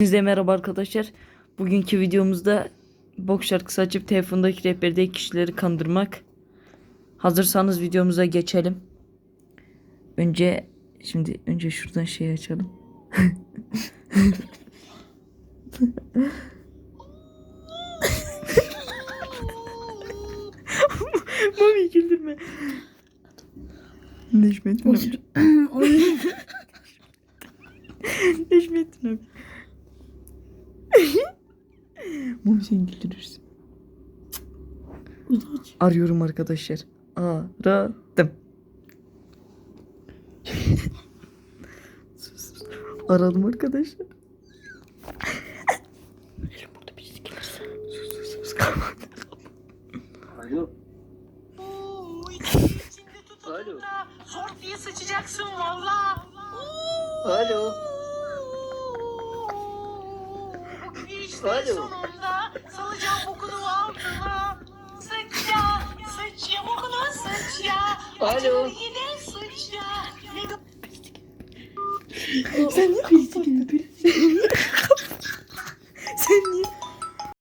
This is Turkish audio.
Hepinize merhaba arkadaşlar. Bugünkü videomuzda bok şarkısı açıp telefondaki rehberdeki kişileri kandırmak. Hazırsanız videomuza geçelim. Önce şimdi önce şuradan şey açalım. Mami güldürme. Necmettin abi. Necmettin abi. Mami sen güldürürsün. Arıyorum arkadaşlar. Aradım. Sus, sus. Aradım arkadaşlar. Elim burada birisi gelirse. Sus sus sus kalma. Alo. Alo. zor diye sıçacaksın valla. Alo. İşte Alo. sonunda salacağım bokunu altına. Sıç ya, sıç ya bokunu sıç ya. Alo. Yine sıç ya. Ne Sen ne birisi gibi birisi.